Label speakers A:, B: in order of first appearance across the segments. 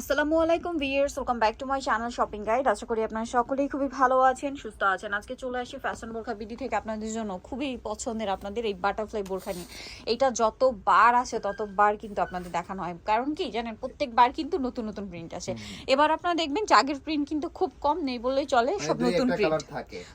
A: আসসালামু আলাইকুম viewers welcome back to my channel shopping guide আশা করি আপনারা সকলেই খুবই ভালো আছেন সুস্থ আছেন। আজকে চলে আসি ফ্যাশন বোরখা বিডি থেকে আপনাদের জন্য খুবই পছন্দের আপনাদের এই বাটারফ্লাই বোরখা নিয়ে। এটা যতবার আসে ততবার কিন্তু আপনাদের দেখানো হয়। কারণ কি জানেন প্রত্যেকবার কিন্তু নতুন নতুন প্রিন্ট আসে। এবার আপনারা দেখবেন জাগের প্রিন্ট কিন্তু খুব কম নেই বললেই চলে সব
B: মানে
A: নতুন প্রিন্ট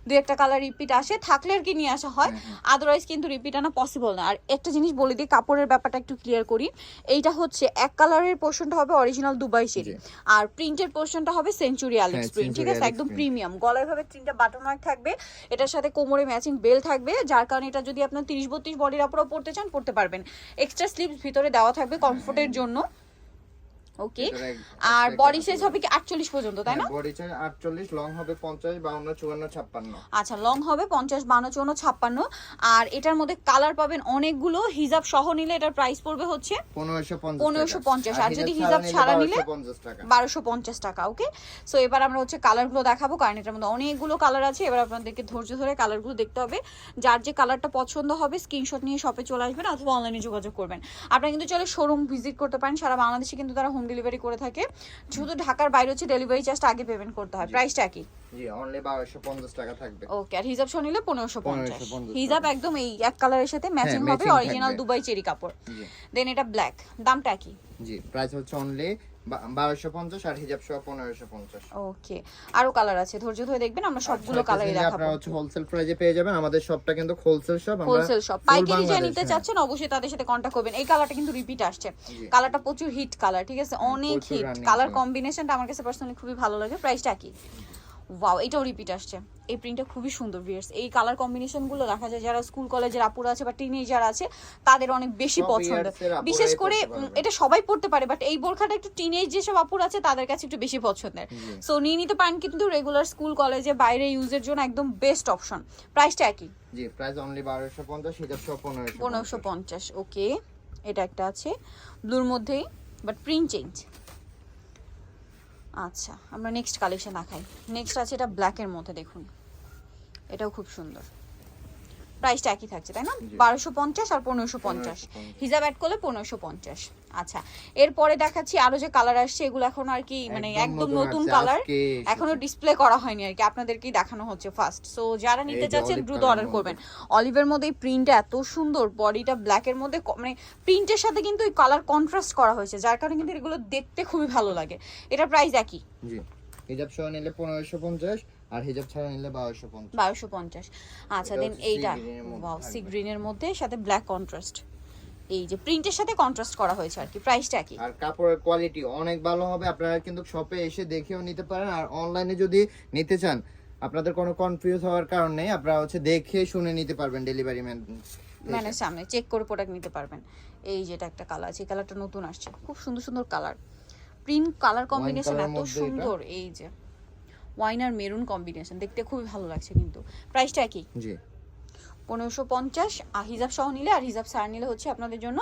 A: দুই একটা কালার রিপিট আসে থাকলে আর কি নিয়ে আসা হয়। আদারওয়াইজ কিন্তু রিপিট আনা পসিবল না। আর একটা জিনিস বলে দিই কাপড়ের ব্যাপারটা একটু ক্লিয়ার করি। এইটা হচ্ছে এক কালারের পোর্শনটা হবে অরিজিনাল দুবাই শেরি আর প্রিন্টের পোর্শনটা হবে সেঞ্চুরি
B: হ্যাঁ,
A: প্রিন্ট ঠিক আছে? একদম প্রিমিয়াম গলায় ভাবে তিনটা বাটন ওয়ার্ক থাকবে। এটার সাথে কোমরে ম্যাচিং বেল থাকবে যার কারণে এটা যদি আপনার তিরিশ বত্রিশ বডির আপুরাও পড়তে চান পড়তে পারবেন। এক্সট্রা স্লিভস ভিতরে দেওয়া থাকবে কমফোর্টের জন্য। ওকে? আর বডি সাইজ হবে কি আটচল্লিশ পর্যন্ত তাই না?
B: বডি চাই 48 লং হবে 50 52 54 56
A: আচ্ছা লং হবে পঞ্চাশ বান্ন চৌন্ন ছাপ্পান্ন। আর এটার মধ্যে কালার পাবেন অনেকগুলো হিজাব সহ নিলে এটার প্রাইস পড়বে হচ্ছে
B: 1550
A: 1550 আর যদি হিজাব ছাড়া নিলে?
B: 1250 টাকা।
A: বারোশো পঞ্চাশ টাকা ওকে সো এবার আমরা হচ্ছে কালারগুলো দেখাবো কারণ এটার মধ্যে অনেকগুলো কালার আছে। এবার আপনাদেরকে ধৈর্য ধরে কালারগুলো দেখতে হবে। যার যে কালারটা পছন্দ হবে স্ক্রিনশট নিয়ে শপে চলে আসবেন অথবা অনলাইনে যোগাযোগ করবেন। আপনারা কিন্তু চলে শোরুম ভিজিট করতে পারেন সারা বাংলাদেশে কিন্তু তারা হোম ডেলিভারি করে থাকে। শুধু ঢাকার বাইরে হচ্ছে ডেলিভারি চার্জটা আগে পেমেন্ট করতে হয়। প্রাইসটা কি
B: জি অনলি 1250 টাকা থাকবে।
A: ওকে আর হিজাব নিলে পনেরোশো পঞ্চাশ।
B: 1550
A: হিজাব একদম এই এক কালারের সাথে ম্যাচিং হবে অরিজিনাল দুবাই চেরি কাপড়। দেন এটা ব্ল্যাক দামটা কি
B: জি প্রাইস হচ্ছে অনলি 1250 আর হিজাব সহ 1550
A: ওকে আরও কালার আছে ধৈর্য ধরে দেখবেন আমরা সবগুলো
B: ছয় piece
A: কালারই
B: নিলে
A: দেখাবো।
B: আপনারা হচ্ছে হোলসেল প্রাইজে পেয়ে যাবেন আমাদের শপটা কিন্তু হোলসেল শপ আমরা
A: হোলসেল শপ পাইকারি যে নিতে
B: হ্যাঁ।
A: চাচ্ছেন অবশ্যই তাদের সাথে কন্ট্যাক্ট করবেন। এই কালারটা কিন্তু রিপিট আসছে। কালারটা প্রচুর হিট কালার ঠিক আছে? অনেক হিট কালার কম্বিনেশনটা আমার কাছে পার্সোনালি খুবই ভালো লাগে। প্রাইসটা কি ওয়াও এটাও রিপিট আসছে। এই প্রিন্টটা খুবই সুন্দর ভিয়ার্স এই কালার কম্বিনেশনগুলো দেখা যায় যারা স্কুল কলেজের আপুরা আছে বা টিনেজার আছে তাদের অনেক বেশি পছন্দ। বিশেষ করে। এটা সবাই পড়তে পারে বাট এই বোরখাটা একটু টিনেজ যেসব আপুর আছে তাদের কাছে একটু বেশি পছন্দের। সো নিয়ে নিতে পারেন কিন্তু রেগুলার স্কুল কলেজে বাইরে ইউজের জন্য একদম বেস্ট অপশন প্রাইসটা একই?
B: জি প্রাইস অনলি 1250 হিজাব সহ 1550
A: পনেরোশো পঞ্চাশ ওকে এটা একটা আছে ব্লুর মধ্যেই বাট প্রিন্ট চেঞ্জ আচ্ছা আমরা নেক্সট কালেকশন দেখাই। নেক্সট আছে এটা ব্ল্যাকের মধ্যে দেখুন। এটাও খুব সুন্দর। প্রাইসটা একই থাকছে তাই না? বারোশো পঞ্চাশ আর পনেরোশো পঞ্চাশ।
B: 1550
A: হিজাব অ্যাড করলে পনেরোশো পঞ্চাশ। আচ্ছা এরপরে দেখাচ্ছি আরও যে কালার আসছে এগুলো এখন আর কি মানে
B: একদম নতুন
A: কালার এখনও ডিসপ্লে করা হয়নি আর কি আপনাদেরকেই দেখানো হচ্ছে ফার্স্ট সো যারা নিতে চাচ্ছেন দ্রুত অর্ডার করবেন। অলিভের মধ্যে এই প্রিন্টটা এত সুন্দর বডিটা ব্ল্যাকের মধ্যে মানে প্রিন্টের সাথে কিন্তু এই কালার কন্ট্রাস্ট করা হয়েছে যার কারণে কিন্তু এগুলো দেখতে খুবই ভালো লাগে। এটা প্রাইস একই।
B: জি হিজাব সহ নিলে 1550 আর হিজাব ছাড়া নিলে 1250
A: বারোশো পঞ্চাশ। আচ্ছা দেন এইটা। সি। গ্রিনের মধ্যে সাথে ব্ল্যাক কন্ট্রাস্ট এই যে প্রিন্টের সাথে কন্ট্রাস্ট করা হয়েছে আর কি প্রাইসটা একই
B: আর কাপড়ের কোয়ালিটি অনেক ভালো হবে আপনারা কিন্তু শপে এসে দেখেও নিতে পারেন। আর অনলাইনে যদি নিতে চান আপনাদের কোনো কনফিউজ হওয়ার কারণ নেই আপনারা হচ্ছে দেখে শুনে নিতে পারবেন ডেলিভারি ম্যান
A: মানে সামনে চেক করে প্রোডাক্ট নিতে পারবেন। এই যেটা একটা কালার আছে কালারটা নতুন আসছে খুব সুন্দর সুন্দর কালার প্রিন্ট কালার কম্বিনেশন এত সুন্দর এই যে। ওয়াইন আর মেরুন কম্বিনেশন দেখতে খুবই ভালো লাগছে কিন্তু। প্রাইসটা একই
B: জি।
A: পনেরোশো পঞ্চাশ আর হিজাব সহ নিলে আর হিজাব সার নিলে হচ্ছে আপনাদের জন্য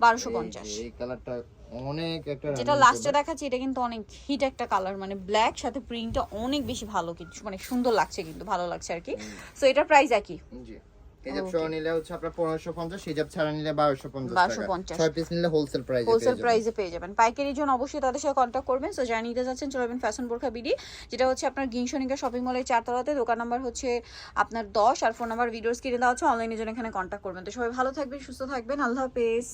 A: বারোশো পঞ্চাশ।
B: এই কালারটা অনেক একটা
A: যেটা লাস্টে দেখাচ্ছি এটা কিন্তু অনেক হিট একটা কালার মানে ব্ল্যাক সাথে প্রিন্টটা অনেক বেশি ভালো কিন্তু মানে সুন্দর লাগছে কিন্তু ভালো লাগছে আর কি। সো এটার প্রাইস একই।
B: জি। হিজাব. সহ নিলে হচ্ছে আপনার 1550 হিজাব ছাড়া নিলে 1250
A: 1250
B: ছয় পিস নিলে হোলসেল প্রাইসে
A: হোলসেল প্রাইসে পেয়ে যাবেন। পাইকারির জন্য অবশ্যই তাদের সাথে কন্ট্যাক্ট করবেন। সো যারা নিতে যাচ্ছেন চলে যাবেন ফ্যাশন বোরখা বিডি যেটা হচ্ছে আপনার গিংসনিকা শপিং মলের চারতলাতে। দোকান নাম্বার হচ্ছে আপনার দশ আর ফোন নাম্বার ভিডিও কিনে দেওয়া হচ্ছে অনলাইনে জন্য এখানে কন্ট্যাক্ট করবেন। তো সবাই ভালো থাকবেন সুস্থ থাকবেন। আল্লাহ হাফেজ।